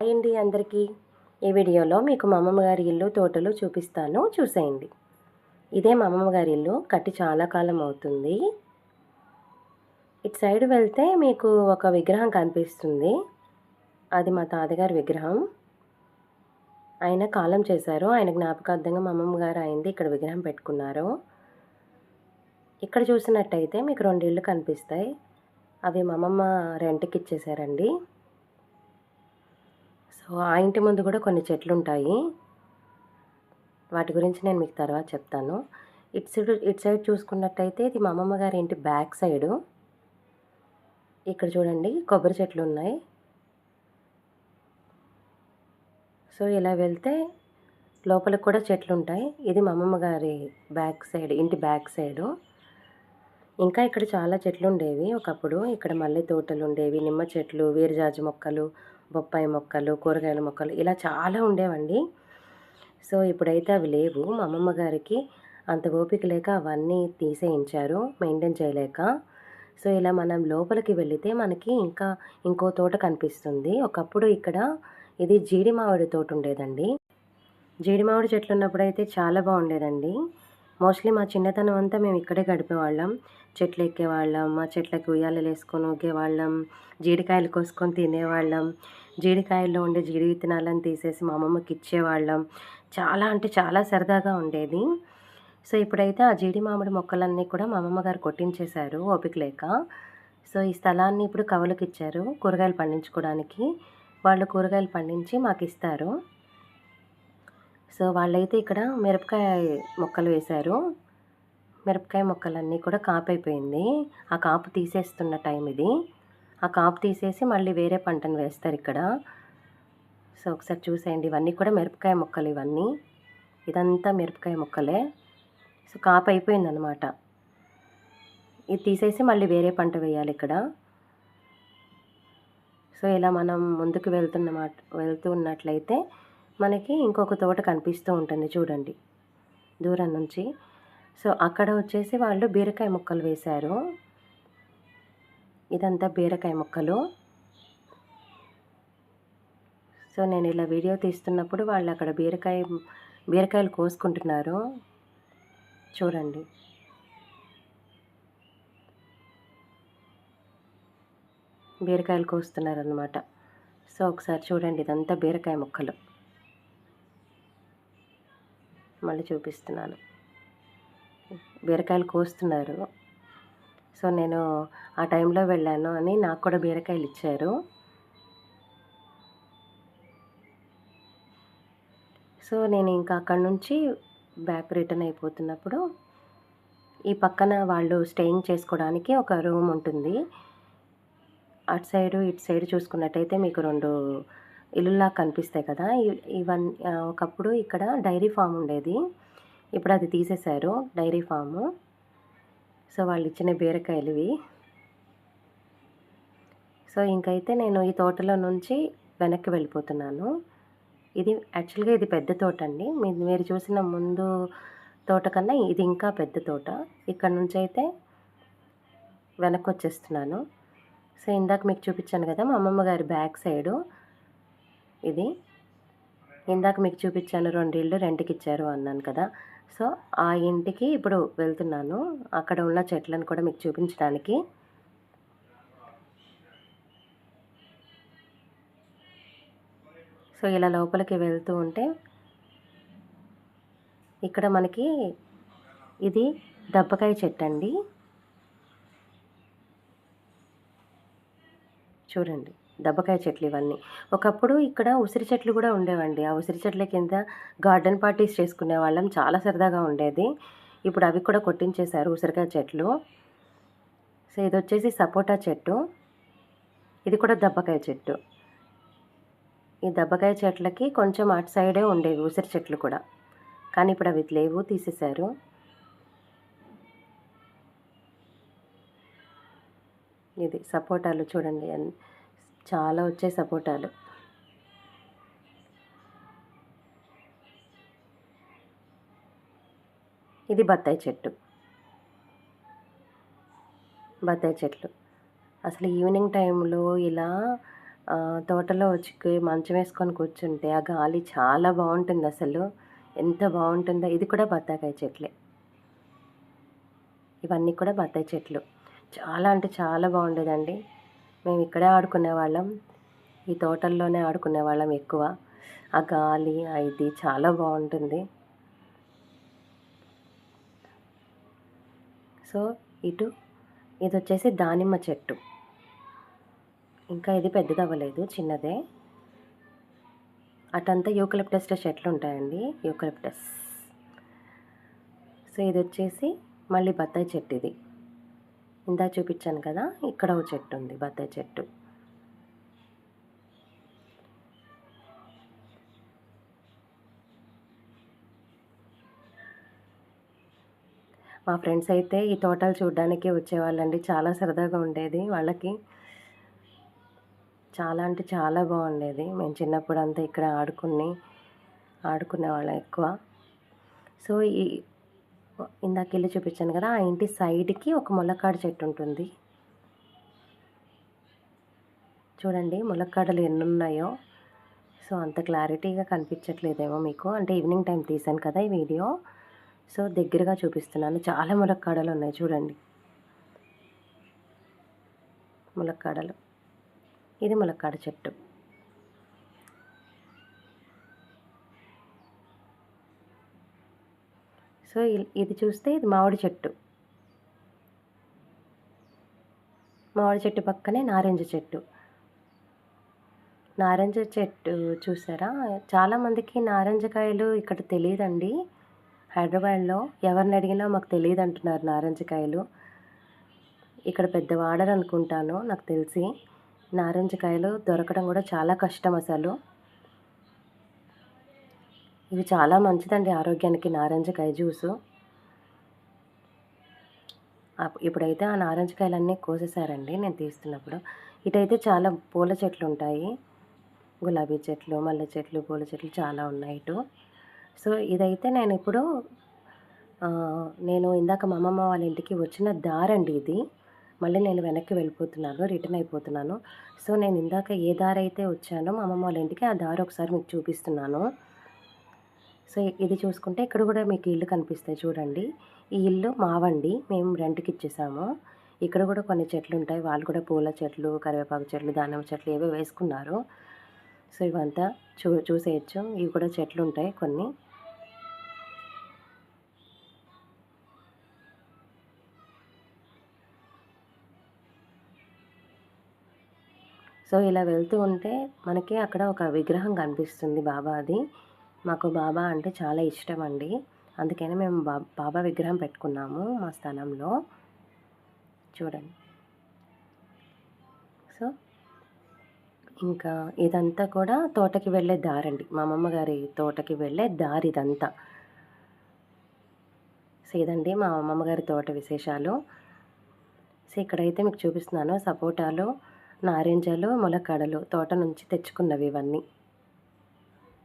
Hi అండి అందరికీ. ఈ వీడియోలో మీకు మా అమ్మమ్మ గారి ఇల్లు తోటలు చూపిస్తాను. చూసేయండి. ఇదే మా అమ్మమ్మ గారి ఇల్లు. కట్టి చాలా కాలం అవుతుంది. ఇటు సైడ్ వెళ్తే మీకు ఒక విగ్రహం కనిపిస్తుంది. అది మా తాతగారి విగ్రహం. ఆయన కాలం చేశారు. ఆయన జ్ఞాపకార్థంగా మా అమ్మమ్మ గారు అయింది. ఇక్కడ విగ్రహం పెట్టుకున్నారు. ఇక్కడ చూసినట్టయితే మీకు రెండు ఇళ్ళు కనిపిస్తాయి. అవి మా అమ్మమ్మ రెంట్కి ఇచ్చేసారండి సో ఆ ఇంటి ముందు కూడా కొన్ని చెట్లు ఉంటాయి వాటి గురించి నేను మీకు తర్వాత చెప్తాను. ఇటు సైడ్ ఇటు సైడ్ చూసుకున్నట్టయితే ఇది మా అమ్మమ్మ గారి ఇంటి బ్యాక్ సైడు. ఇక్కడ చూడండి కొబ్బరి చెట్లు ఉన్నాయి సో ఇలా వెళ్తే లోపల కూడా చెట్లు ఉంటాయి ఇది మా అమ్మమ్మ గారి బ్యాక్ సైడ్ ఇంటి బ్యాక్ సైడు. ఇంకా ఇక్కడ చాలా చెట్లు ఉండేవి ఒకప్పుడు ఇక్కడ మల్లె తోటలు ఉండేవి నిమ్మ చెట్లు వీరజాజి మొక్కలు బొప్పాయి మొక్కలు కూరగాయల మొక్కలు ఇలా చాలా ఉండేవండి. సో ఇప్పుడైతే అవి లేవు. మా అమ్మమ్మ గారికి అంత ఓపిక లేక అవన్నీ తీసేయించారు మెయింటైన్ చేయలేక. సో ఇలా మనం లోపలికి వెళితే మనకి ఇంకా ఇంకో తోట కనిపిస్తుంది. ఒకప్పుడు ఇక్కడ ఇది జీడి మామిడి తోట ఉండేదండి. జీడి మామిడి చెట్లు ఉన్నప్పుడు అయితే చాలా బాగుండేదండి. మోస్ట్లీ మా చిన్నతనం అంతా మేము ఇక్కడే గడిపేవాళ్ళం. చెట్లు ఎక్కేవాళ్ళం మా చెట్లకి ఉయ్యాలలు వేసుకొని ఊగేవాళ్ళం జీడికాయలు కోసుకొని తినేవాళ్ళం. జీడికాయల్లో ఉండే జీడి విత్తనాలను తీసేసి మా అమ్మమ్మకి ఇచ్చేవాళ్ళం. చాలా అంటే చాలా సరదాగా ఉండేది. సో ఇప్పుడైతే ఆ జీడి మామిడి మొక్కలన్నీ కూడా మా అమ్మమ్మ గారు కొట్టించేశారు ఓపిక లేక. సో ఈ స్థలాన్ని ఇప్పుడు కవులకు ఇచ్చారు కూరగాయలు పండించుకోవడానికి. వాళ్ళు కూరగాయలు పండించి మాకు ఇస్తారు. సో వాళ్ళైతే ఇక్కడ మిరపకాయ మొక్కలు వేశారు. మిరపకాయ మొక్కలన్నీ కూడా కాపు అయిపోయింది ఆ కాపు తీసేస్తున్న టైం ఇది. ఆ కాపు తీసేసి మళ్ళీ వేరే పంటను వేస్తారు ఇక్కడ. సో ఒకసారి చూసేయండి. ఇవన్నీ కూడా మిరపకాయ మొక్కలు ఇవన్నీ. ఇదంతా మిరపకాయ మొక్కలే. సో కాపు అయిపోయిందనమాట ఇది తీసేసి మళ్ళీ వేరే పంట వేయాలి ఇక్కడ. సో ఇలా మనం ముందుకు వెళ్తున్నమాట వెళ్తూ ఉన్నట్లయితే మనకి ఇంకొక తోట కనిపిస్తూ ఉంటుంది చూడండి దూరం నుంచి. సో అక్కడ వచ్చేసి వాళ్ళు బీరకాయ ముక్కలు వేశారు. ఇదంతా బీరకాయ ముక్కలు. సో నేను ఇలా వీడియో తీస్తున్నప్పుడు వాళ్ళు అక్కడ బీరకాయ బీరకాయలు కోసుకుంటున్నారు. చూడండి. బీరకాయలు కోస్తున్నారు అనమాట సో ఒకసారి చూడండి ఇదంతా బీరకాయ ముక్కలు. మళ్ళీ చూపిస్తున్నాను. బీరకాయలు కోస్తున్నారు. సో నేను ఆ టైంలో వెళ్ళాను అని నాకు కూడా బీరకాయలు ఇచ్చారు. సో నేను ఇంకా అక్కడి నుంచి బ్యాక్ రిటర్న్ అయిపోతున్నప్పుడు ఈ పక్కన వాళ్ళు స్టేయింగ్ చేసుకోవడానికి ఒక రూమ్ ఉంటుంది. అటు సైడు ఇటు సైడ్ చూసుకున్నట్టయితే మీకు రెండు ఇల్లులా కనిపిస్తాయి కదా. ఇవన్ ఒకప్పుడు ఇక్కడ డైరీ ఫామ్ ఉండేది. ఇప్పుడు అది తీసేశారు డైరీ ఫాము. సో వాళ్ళు ఇచ్చిన బీరకాయలు ఇవి. సో ఇంకైతే నేను ఈ తోటలో నుంచి వెనక్కి వెళ్ళిపోతున్నాను. ఇది యాక్చువల్గా ఇది పెద్ద తోట అండి మీరు చూసిన ముందు తోట కన్నా ఇది ఇంకా పెద్ద తోట. ఇక్కడ నుంచి అయితే వెనక్కి వచ్చేస్తున్నాను సో ఇందాక మీకు చూపించాను కదా మా అమ్మమ్మ గారి బ్యాక్ సైడు ఇది. ఇందాక మీకు చూపించాను రెండు ఇళ్ళు రెంట్కి ఇచ్చారు అన్నాను కదా. సో ఆ ఇంటికి ఇప్పుడు వెళ్తున్నాను. అక్కడ ఉన్న చెట్లను కూడా మీకు చూపించడానికి. సో ఇలా లోపలికి వెళ్తూ ఉంటే ఇక్కడ మనకి ఇది దబ్బకాయ చెట్టు అండి. చూడండి. దబ్బకాయ చెట్లు ఇవన్నీ. ఒకప్పుడు ఇక్కడ ఉసిరి చెట్లు కూడా ఉండేవండి. ఆ ఉసిరి చెట్ల కింద గార్డెన్ పార్టీస్ చేసుకునే వాళ్ళం. చాలా సరదాగా ఉండేది. ఇప్పుడు అవి కూడా కొట్టించేశారు ఉసిరికాయ చెట్లు. సో ఇది వచ్చేసి సపోటా చెట్టు. ఇది కూడా దబ్బకాయ చెట్టు. ఈ దబ్బకాయ చెట్లకి కొంచెం అటు సైడే ఉండేవి ఉసిరి చెట్లు కూడా. కానీ ఇప్పుడు అవి లేవు తీసేశారు. ఇది సపోటాలు చూడండి చాలా వచ్చాయి సపోటాలు. ఇది బత్తాయి చెట్టు. బత్తాయి చెట్లు. అసలు ఈవినింగ్ టైంలో ఇలా తోటలో వచ్చి మంచం వేసుకొని కూర్చుంటే ఆ గాలి చాలా బాగుంటుంది అసలు. ఎంత బాగుంటుందో. ఇది కూడా బత్తాకాయ చెట్లే. ఇవన్నీ కూడా బత్తాయి చెట్లు. చాలా అంటే చాలా బాగుండేదండి. మేము ఇక్కడే ఆడుకునే వాళ్ళం. ఈ తోటల్లోనే ఆడుకునే వాళ్ళం ఎక్కువ. ఆ గాలి ఇది చాలా బాగుంటుంది. సో ఇటు ఇది వచ్చేసి దానిమ్మ చెట్టు. ఇంకా ఇది పెద్దది అవ్వలేదు చిన్నదే. అటంతా యూకలిప్టస్ చెట్లు ఉంటాయండి యూకలిప్టస్. సో ఇది వచ్చేసి మళ్ళీ బత్తాయి చెట్టు ఇది. ఇందా చూపించాను కదా ఇక్కడ ఒక చెట్టు ఉంది బత్తాయి చెట్టు. మా ఫ్రెండ్స్ అయితే ఈ తోటలు చూడడానికి వచ్చేవాళ్ళండి చాలా సరదాగా ఉండేది వాళ్ళకి. చాలా అంటే చాలా బాగుండేది మేము చిన్నప్పుడు అంతా ఇక్కడ ఆడుకుని ఆడుకునే వాళ్ళం ఎక్కువ. సో ఈ ఇందాక ఇల్లు చూపించాను కదా ఆ ఇంటి సైడ్కి ఒక ములక్కాడ చెట్టు ఉంటుంది. చూడండి ములక్కాడలు ఎన్ని ఉన్నాయో సో అంత క్లారిటీగా కనిపించట్లేదేమో మీకు. అంటే ఈవినింగ్ టైం తీసాను కదా ఈ వీడియో. సో దగ్గరగా చూపిస్తున్నాను. చాలా ములక్కాడలు ఉన్నాయి చూడండి. ములక్కాడలు. ఇది ములక్కాడ చెట్టు. సో ఇది చూస్తే ఇది మామిడి చెట్టు. మామిడి చెట్టు పక్కనే నారింజ చెట్టు. నారింజ చెట్టు చూసారా? చాలామందికి నారింజకాయలు ఇక్కడ తెలియదండి. హైదరాబాద్లో ఎవరిని అడిగినా మాకు తెలియదు అంటున్నారు నారింజకాయలు ఇక్కడ పెద్ద వాడరు అనుకుంటాను నాకు తెలిసి. నారింజకాయలు దొరకడం కూడా చాలా కష్టం అసలు. ఇవి చాలా మంచిదండి ఆరోగ్యానికి. నారింజకాయ జ్యూసు. ఇప్పుడైతే ఆ నారింజకాయలన్నీ కోసేసారండి నేను తీస్తున్నప్పుడు. ఇటైతే చాలా పూల చెట్లు ఉంటాయి. గులాబీ చెట్లు మల్లె చెట్లు పూల చెట్లు చాలా ఉన్నాయి ఇటు. సో ఇదైతే నేను ఇప్పుడు నేను ఇందాక మా అమ్మమ్మ వాళ్ళ ఇంటికి వచ్చిన దారండి ఇది. మళ్ళీ నేను వెనక్కి వెళ్ళిపోతున్నాను రిటర్న్ అయిపోతున్నాను. సో నేను ఇందాక ఏ దారి అయితే వచ్చానో మా అమ్మమ్మ వాళ్ళ ఇంటికి ఆ దారి ఒకసారి మీకు చూపిస్తున్నాను. సో ఇది చూసుకుంటే ఇక్కడ కూడా మీకు ఇల్లు కనిపిస్తాయి చూడండి. ఈ ఇల్లు మావండి. మేము రెంట్కి ఇచ్చేసాము. ఇక్కడ కూడా కొన్ని చెట్లు ఉంటాయి. వాళ్ళు కూడా పూల చెట్లు కరివేపాకు చెట్లు దానిమ్మ చెట్లు ఏవో వేసుకున్నారు. సో ఇవంతా చూ చూసేయచ్చు. ఇవి కూడా చెట్లు ఉంటాయి కొన్ని. సో ఇలా వెళ్తూ ఉంటే మనకి అక్కడ ఒక విగ్రహం కనిపిస్తుంది బాబా అది. మాకు బాబా అంటే చాలా ఇష్టం అండి అందుకని మేము బా బాబా విగ్రహం పెట్టుకున్నాము మా స్థలంలో. చూడండి. సో ఇంకా ఇదంతా కూడా తోటకి వెళ్ళే దారండి. మా అమ్మమ్మ గారి తోటకి వెళ్ళే దారి ఇదంతా. సో ఇదండి మా అమ్మమ్మ గారి తోట విశేషాలు. సో ఇక్కడైతే మీకు చూపిస్తున్నాను సపోటాలు నారింజలు ములక్కాడలు తోట నుంచి తెచ్చుకున్నవి ఇవన్నీ.